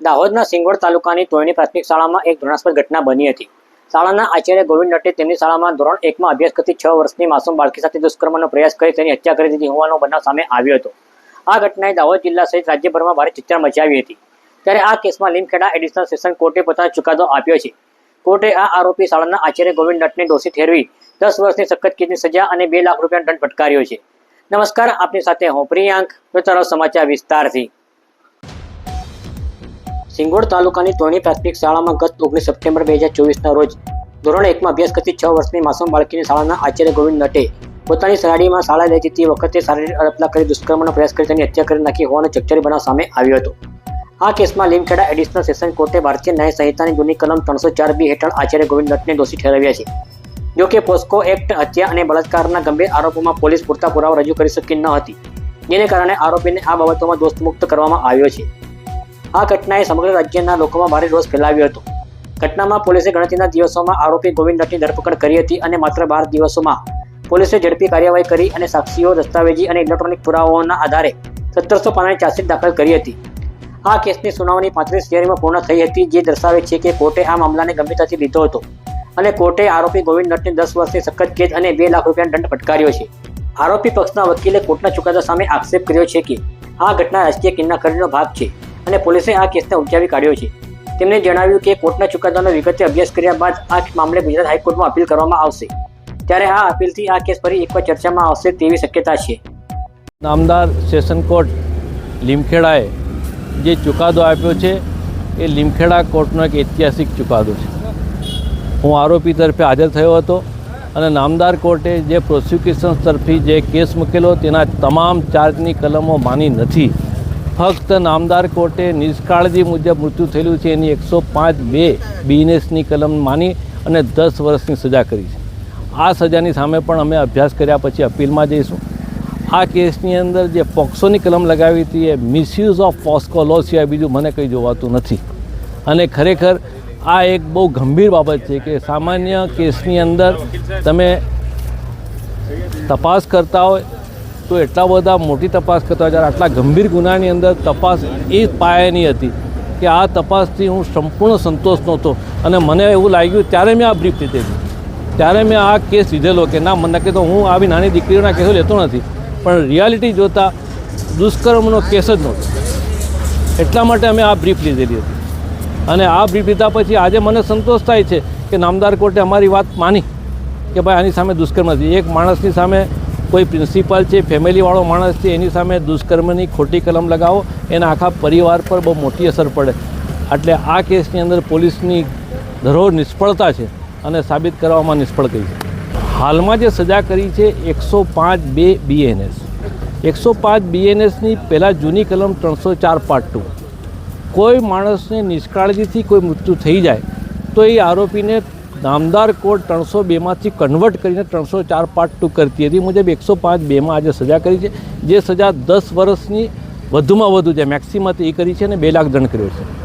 દાહોદના સિંગવડ તાલુકાની તોયણી પ્રાથમિક શાળામાં એક ઘૃણાસ્પદ ઘટના બની હતી. શાળાના આચાર્ય ગોવિંદ નટે તેમની શાળામાં ધોરણ એકમાં અભ્યાસ કરતી છ વર્ષની માસૂમ બાળકી સાથે દુષ્કર્મનો પ્રયાસ કરી તેની હત્યા કરી દીધી હોવાનો બનાવ સામે આવ્યો હતો. આ ઘટનાએ દાહોદ જિલ્લા સહિત રાજ્યભરમાં ભારે ચિંતા મચાવી હતી. ત્યારે આ કેસમાં લીમખેડા એડિશનલ સેશન કોર્ટે પોતાનો ચુકાદો આપ્યો છે. કોર્ટે આ આરોપી શાળાના આચાર્ય ગોવિંદ નટને દોષી ઠેરવી દસ વર્ષની સખત કેદની સજા અને બે લાખ રૂપિયાનો દંડ ફટકાર્યો છે. નમસ્કાર, આપની સાથે હું પ્રિયાંક, તો સમાચાર વિસ્તારથી. સિંગોડ તાલુકાની તોણી પ્રાથમિક શાળામાં ગત ઓગણીસ સપ્ટેમ્બર બે હજાર ચોવીસના રોજ ધોરણ એકમાં અભ્યાસ કરતી છ વર્ષની માસૂમ બાળકીની શાળાના આચાર્ય ગોવિંદ નટે પોતાની સાડીમાં શાળા લઈ જતી વખતે શારીરિક અડપલા કરી દુષ્કર્મનો પ્રયાસ કરી તેની હત્યા કરી નાખી હોવાનો ચકચારી બનાવ સામે આવ્યો હતો. આ કેસમાં લીમખેડા એડિશનલ સેશન કોર્ટે ભારતીય ન્યાય સંહિતાની જૂની કલમ ત્રણસો ચાર બી હેઠળ આચાર્ય ગોવિંદ નટને દોષી ઠેરવ્યા છે. જો કે પોસ્કો એક્ટ હત્યા અને બળાત્કારના ગંભીર આરોપોમાં પોલીસ પૂરતા પુરાવા રજૂ કરી શકી ન હતી. જેને કારણે આરોપીને આ બાબતોમાં દોષમુક્ત કરવામાં આવ્યો છે. આ ઘટનાએ સમગ્ર રાજ્યના લોકોમાં ભારે રોષ ફેલાવ્યો હતો. ઘટનામાં પોલીસે ગણતરીના દિવસોમાં આરોપી ગોવિંદ નટની ધરપકડ કરી હતી અને માત્ર બાર દિવસોમાં પોલીસે ઝડપી કાર્યવાહી કરી અને સાક્ષીઓ, દસ્તાવેજી અને ઇલેક્ટ્રોનિક પુરાવાઓના આધારે સત્તરસો પાનાની ચાર્જશીટ દાખલ કરી હતી. આ કેસની સુનાવણી પાંત્રીસ જાન્યુઆરીમાં પૂર્ણ થઈ હતી, જે દર્શાવે છે કે કોર્ટે આ મામલાને ગંભીરતાથી લીધો હતો અને કોર્ટે આરોપી ગોવિંદ નટને દસ વર્ષની સખત કેદ અને બે લાખ રૂપિયાનો દંડ ફટકાર્યો છે. આરોપી પક્ષના વકીલે કોર્ટના ચુકાદા સામે આક્ષેપ કર્યો છે કે આ ઘટના રાજકીય કિન્નાખરીનો ભાગ છે. અને પોલીસે આ કેસને ઉપજાવી કાઢ્યો છે. તેમણે જણાવ્યું કે કોર્ટના ચુકાદાનો વિગતે અભ્યાસ કર્યા બાદ આ મામલે ગુજરાત હાઈકોર્ટમાં અપીલ કરવામાં આવશે. ત્યારે આ અપીલથી આ કેસ ફરી એકવાર ચર્ચામાં આવશે તેવી શક્યતા છે. નામદાર સેશન કોર્ટ લીમખેડાએ જે ચુકાદો આપ્યો છે, એ લીમખેડા કોર્ટનો એક ઐતિહાસિક ચુકાદો છે. હું આરોપી તરફે હાજર થયો હતો અને નામદાર કોર્ટે જે પ્રોસિક્યુશન તરફી જે કેસ મૂકેલો, તેના તમામ ચાર્જની કલમો માની નથી. ફક્ત નામદાર કોર્ટે નિષ્કાળજી મુજબ મૃત્યુ થયેલું છે એની એકસો પાંચ બે બીએનએસની કલમ માની અને દસ વર્ષની સજા કરી છે. આ સજાની સામે પણ અમે અભ્યાસ કર્યા પછી અપીલમાં જઈશું. આ કેસની અંદર જે પોક્સોની કલમ લગાવી હતી એ મિસયુઝ ઓફ પોસ્કો લો સિવાય બીજું મને કંઈ જોવાતું નથી. અને ખરેખર આ એક બહુ ગંભીર બાબત છે કે સામાન્ય કેસની અંદર તમે તપાસ કરતા હોય તો એટલા બધા મોટી તપાસ કરતા જ્યારે આટલા ગંભીર ગુનાની અંદર તપાસ એ પાયાની હતી કે આ તપાસથી હું સંપૂર્ણ સંતોષ નહોતો. અને મને એવું લાગ્યું, ત્યારે મેં આ બ્રીફ લીધેલી ત્યારે મેં આ કેસ લીધેલો કે ના, મને કે તો હું આવી નાની દીકરીઓના કેસો લેતો નથી. પણ રિયાલિટી જોતાં દુષ્કર્મનો કેસ જ નહોતો. એટલા માટે અમે આ બ્રીફ લીધેલી હતી. અને આ બ્રીફ લીધા પછી આજે મને સંતોષ થાય છે કે નામદાર કોર્ટે અમારી વાત માની કે ભાઈ આની સામે દુષ્કર્મ નથી. એક માણસની સામે કોઈ પ્રિન્સિપાલ છે, ફેમિલીવાળો માણસ છે, એની સામે દુષ્કર્મની ખોટી કલમ લગાવો, એના આખા પરિવાર પર બહુ મોટી અસર પડે. એટલે આ કેસની અંદર પોલીસની ધરોહર નિષ્ફળતા છે અને સાબિત કરવામાં નિષ્ફળ ગઈ છે. હાલમાં જે સજા કરી છે, એકસો પાંચ બે બીએનએસ એકસો પાંચ બીએનએસની પહેલાં જૂની કલમ ત્રણસો ચાર પાર્ટ ટુ કોઈ માણસને નિષ્કાળજીથી કોઈ મૃત્યુ થઈ જાય, તો એ આરોપીને નામદાર કોર્ટ ત્રણસો બેમાંથી કન્વર્ટ કરીને ત્રણસો ચાર પાર્ટ ટુ કરતી હતી. મુજબ એકસો પાંચ બેમાં આજે સજા કરી છે. જે સજા દસ વર્ષની વધુમાં વધુ જે મેક્સિમમ એ કરી છે અને બે લાખ દંડ કર્યો છે.